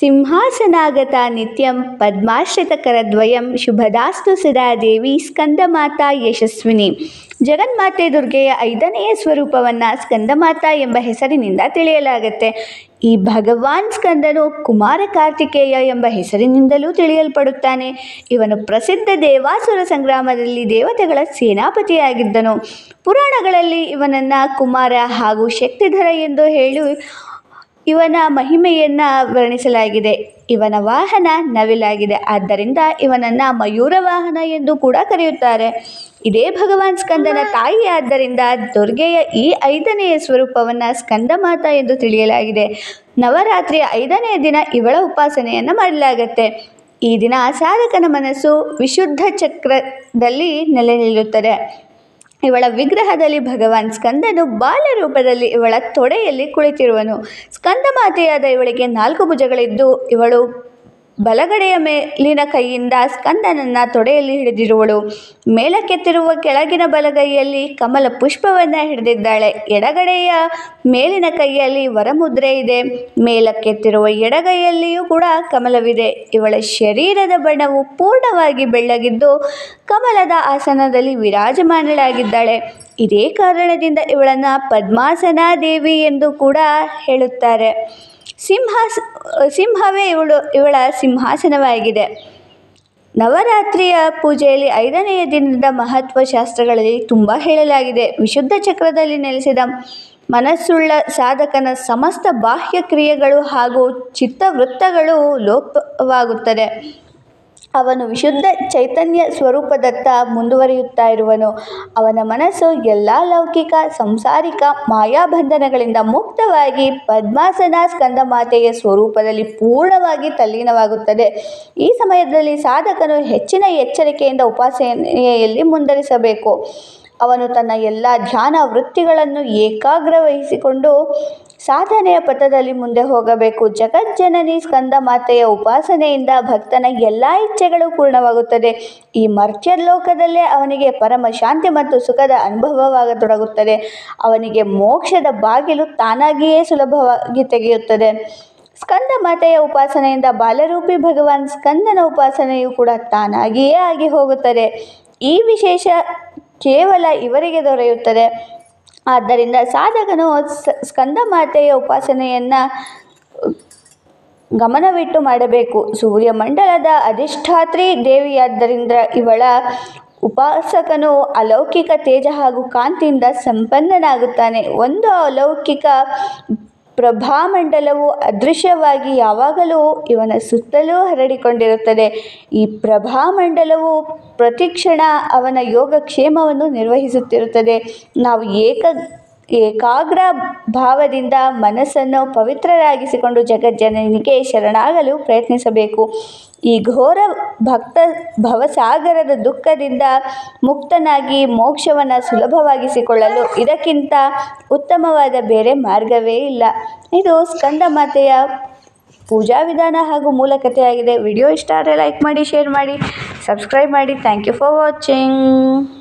ಸಿಂಹಾಸನಾಗತ ನಿತ್ಯಂ ಪದ್ಮಾಶ್ರಿತಕರದ್ವಯಂ ಶುಭದಾಸ್ತು ಸದಾ ದೇವಿ ಸ್ಕಂದಮಾತಾ ಯಶಸ್ವಿನಿ. ಜಗನ್ಮಾತೆ ದುರ್ಗೆಯ ಐದನೆಯ ಸ್ವರೂಪವನ್ನು ಸ್ಕಂದಮಾತಾ ಎಂಬ ಹೆಸರಿನಿಂದ ತಿಳಿಯಲಾಗುತ್ತೆ. ಈ ಭಗವಾನ್ ಸ್ಕಂದನು ಕುಮಾರ ಕಾರ್ತಿಕೇಯ ಎಂಬ ಹೆಸರಿನಿಂದಲೂ ತಿಳಿಯಲ್ಪಡುತ್ತಾನೆ. ಇವನು ಪ್ರಸಿದ್ಧ ದೇವಾಸುರ ಸಂಗ್ರಾಮದಲ್ಲಿ ದೇವತೆಗಳ ಸೇನಾಪತಿಯಾಗಿದ್ದನು. ಪುರಾಣಗಳಲ್ಲಿ ಇವನನ್ನು ಕುಮಾರ ಹಾಗೂ ಶಕ್ತಿಧರ ಎಂದು ಹೇಳಿ ಇವನ ಮಹಿಮೆಯನ್ನು ವರ್ಣಿಸಲಾಗಿದೆ. ಇವನ ವಾಹನ ನವಿಲಾಗಿದೆ. ಆದ್ದರಿಂದ ಇವನನ್ನು ಮಯೂರ ವಾಹನ ಎಂದು ಕೂಡ ಕರೆಯುತ್ತಾರೆ. ಇದೇ ಭಗವಾನ್ ಸ್ಕಂದನ ತಾಯಿ ಆದ್ದರಿಂದ ದುರ್ಗೆಯ ಈ ಐದನೆಯ ಸ್ವರೂಪವನ್ನು ಸ್ಕಂದಮಾತ ಎಂದು ತಿಳಿಯಲಾಗಿದೆ. ನವರಾತ್ರಿಯ ಐದನೆಯ ದಿನ ಇವಳ ಉಪಾಸನೆಯನ್ನು ಮಾಡಲಾಗತ್ತೆ. ಈ ದಿನ ಸಾಧಕನ ಮನಸ್ಸು ವಿಶುದ್ಧ ಚಕ್ರದಲ್ಲಿ ನೆಲೆ ನಿಲ್ಲುತ್ತದೆ. ಇವಳ ವಿಗ್ರಹದಲ್ಲಿ ಭಗವಾನ್ ಸ್ಕಂದನು ಬಾಲರೂಪದಲ್ಲಿ ಇವಳ ತೊಡೆಯಲ್ಲಿ ಕುಳಿತಿರುವನು. ಸ್ಕಂದ ಮಾತೆಯಾದ ಇವಳಿಗೆ ನಾಲ್ಕು ಭುಜಗಳಿದ್ದು ಇವಳು ಬಲಗಡೆಯ ಮೇಲಿನ ಕೈಯಿಂದ ಸ್ಕಂದನನ್ನ ತೊಡೆಯಲ್ಲಿ ಹಿಡಿದಿರುವಳು. ಮೇಲಕ್ಕೆತ್ತಿರುವ ಕೆಳಗಿನ ಬಲಗೈಯಲ್ಲಿ ಕಮಲ ಪುಷ್ಪವನ್ನು ಹಿಡಿದಿದ್ದಾಳೆ. ಎಡಗಡೆಯ ಮೇಲಿನ ಕೈಯಲ್ಲಿ ವರಮುದ್ರೆ ಇದೆ. ಮೇಲಕ್ಕೆತ್ತಿರುವ ಎಡಗೈಯಲ್ಲಿಯೂ ಕೂಡ ಕಮಲವಿದೆ. ಇವಳ ಶರೀರದ ಬಣ್ಣವು ಪೂರ್ಣವಾಗಿ ಬೆಳ್ಳಗಿದ್ದು ಕಮಲದ ಆಸನದಲ್ಲಿ ವಿರಾಜಮಾನಳಾಗಿದ್ದಾಳೆ. ಇದೇ ಕಾರಣದಿಂದ ಇವಳನ್ನು ಪದ್ಮಾಸನಾ ದೇವಿ ಎಂದು ಕೂಡ ಹೇಳುತ್ತಾರೆ. ಸಿಂಹಾಸ ಸಿಂಹವೇ ಇವಳು, ಇವಳ ಸಿಂಹಾಸನವಾಗಿದೆ. ನವರಾತ್ರಿಯ ಪೂಜೆಯಲ್ಲಿ ಐದನೆಯ ದಿನದ ಮಹತ್ವ ಶಾಸ್ತ್ರಗಳಲ್ಲಿ ತುಂಬ ಹೇಳಲಾಗಿದೆ. ವಿಶುದ್ಧ ಚಕ್ರದಲ್ಲಿ ನೆಲೆಸಿದ ಮನಸ್ಸುಳ್ಳ ಸಾಧಕನ ಸಮಸ್ತ ಬಾಹ್ಯ ಕ್ರಿಯೆಗಳು ಹಾಗೂ ಚಿತ್ತವೃತ್ತಗಳು ಲೋಪವಾಗುತ್ತದೆ. ಅವನು ವಿಶುದ್ಧ ಚೈತನ್ಯ ಸ್ವರೂಪದತ್ತ ಮುಂದುವರಿಯುತ್ತಾ ಇರುವನು. ಅವನ ಮನಸ್ಸು ಎಲ್ಲ ಲೌಕಿಕ, ಸಂಸಾರಿಕ ಮಾಯಾಬಂಧನಗಳಿಂದ ಮುಕ್ತವಾಗಿ ಪದ್ಮಾಸನ ಸ್ಕಂದಮಾತೆಯ ಸ್ವರೂಪದಲ್ಲಿ ಪೂರ್ಣವಾಗಿ ತಲ್ಲೀನವಾಗುತ್ತದೆ. ಈ ಸಮಯದಲ್ಲಿ ಸಾಧಕನು ಹೆಚ್ಚಿನ ಎಚ್ಚರಿಕೆಯಿಂದ ಉಪಾಸನೆಯಲ್ಲಿ ಮುಂದುವರಿಸಬೇಕು. ಅವನು ತನ್ನ ಎಲ್ಲ ಧ್ಯಾನ ವೃತ್ತಿಗಳನ್ನು ಏಕಾಗ್ರವಹಿಸಿಕೊಂಡು ಸಾಧನೆಯ ಪಥದಲ್ಲಿ ಮುಂದೆ ಹೋಗಬೇಕು. ಜಗಜ್ಜನನಿ ಸ್ಕಂದ ಮಾತೆಯ ಉಪಾಸನೆಯಿಂದ ಭಕ್ತನ ಎಲ್ಲ ಇಚ್ಛೆಗಳು ಪೂರ್ಣವಾಗುತ್ತದೆ. ಈ ಮರ್ತ್ಯಲೋಕದಲ್ಲೇ ಅವನಿಗೆ ಪರಮ ಶಾಂತಿ ಮತ್ತು ಸುಖದ ಅನುಭವವಾಗತೊಡಗುತ್ತದೆ. ಅವನಿಗೆ ಮೋಕ್ಷದ ಬಾಗಿಲು ತಾನಾಗಿಯೇ ಸುಲಭವಾಗಿ ತೆಗೆಯುತ್ತದೆ. ಸ್ಕಂದ ಮಾತೆಯ ಉಪಾಸನೆಯಿಂದ ಬಾಲರೂಪಿ ಭಗವಾನ್ ಸ್ಕಂದನ ಉಪಾಸನೆಯು ಕೂಡ ತಾನಾಗಿಯೇ ಆಗಿ ಹೋಗುತ್ತದೆ. ಈ ವಿಶೇಷ ಕೇವಲ ಇವರಿಗೆ ದೊರೆಯುತ್ತದೆ. ಆದ್ದರಿಂದ ಸಾಧಕನು ಸ್ಕಂದ ಮಾತೆಯ ಉಪಾಸನೆಯನ್ನು ಗಮನವಿಟ್ಟು ಮಾಡಬೇಕು. ಸೂರ್ಯಮಂಡಲದ ಅಧಿಷ್ಠಾತ್ರಿ ದೇವಿಯಾದ್ದರಿಂದ ಇವಳ ಉಪಾಸಕನು ಅಲೌಕಿಕ ತೇಜ ಹಾಗೂ ಕಾಂತಿಯಿಂದ ಸಂಪನ್ನನಾಗುತ್ತಾನೆ. ಒಂದು ಅಲೌಕಿಕ ಪ್ರಭಾಮಂಡಲವು ಅದೃಶ್ಯವಾಗಿ ಯಾವಾಗಲೂ ಇವನ ಸುತ್ತಲೂ ಹರಡಿಕೊಂಡಿರುತ್ತದೆ. ಈ ಪ್ರಭಾಮಂಡಲವು ಪ್ರತಿಕ್ಷಣ ಅವನ ಯೋಗಕ್ಷೇಮವನ್ನು ನಿರ್ವಹಿಸುತ್ತಿರುತ್ತದೆ. ನಾವು ಏಕ ಏಕಾಗ್ರ ಭಾವದಿಂದ ಮನಸ್ಸನ್ನು ಪವಿತ್ರರಾಗಿಸಿಕೊಂಡು ಜಗಜ್ಜನನಿಗೆ ಶರಣಾಗಲು ಪ್ರಯತ್ನಿಸಬೇಕು. ಈ ಘೋರ ಭಕ್ತ ಭವಸಾಗರದ ದುಃಖದಿಂದ ಮುಕ್ತನಾಗಿ ಮೋಕ್ಷವನ್ನು ಸುಲಭವಾಗಿಸಿಕೊಳ್ಳಲು ಇದಕ್ಕಿಂತ ಉತ್ತಮವಾದ ಬೇರೆ ಮಾರ್ಗವೇ ಇಲ್ಲ. ಇದು ಸ್ಕಂದ ಮಾತೆಯ ಪೂಜಾ ವಿಧಾನ ಹಾಗೂ ಮೂಲ ಕಥೆಯಾಗಿದೆ. ವಿಡಿಯೋ ಇಷ್ಟ ಆದರೆ ಲೈಕ್ ಮಾಡಿ, ಶೇರ್ ಮಾಡಿ, ಸಬ್ಸ್ಕ್ರೈಬ್ ಮಾಡಿ. Thank you for watching.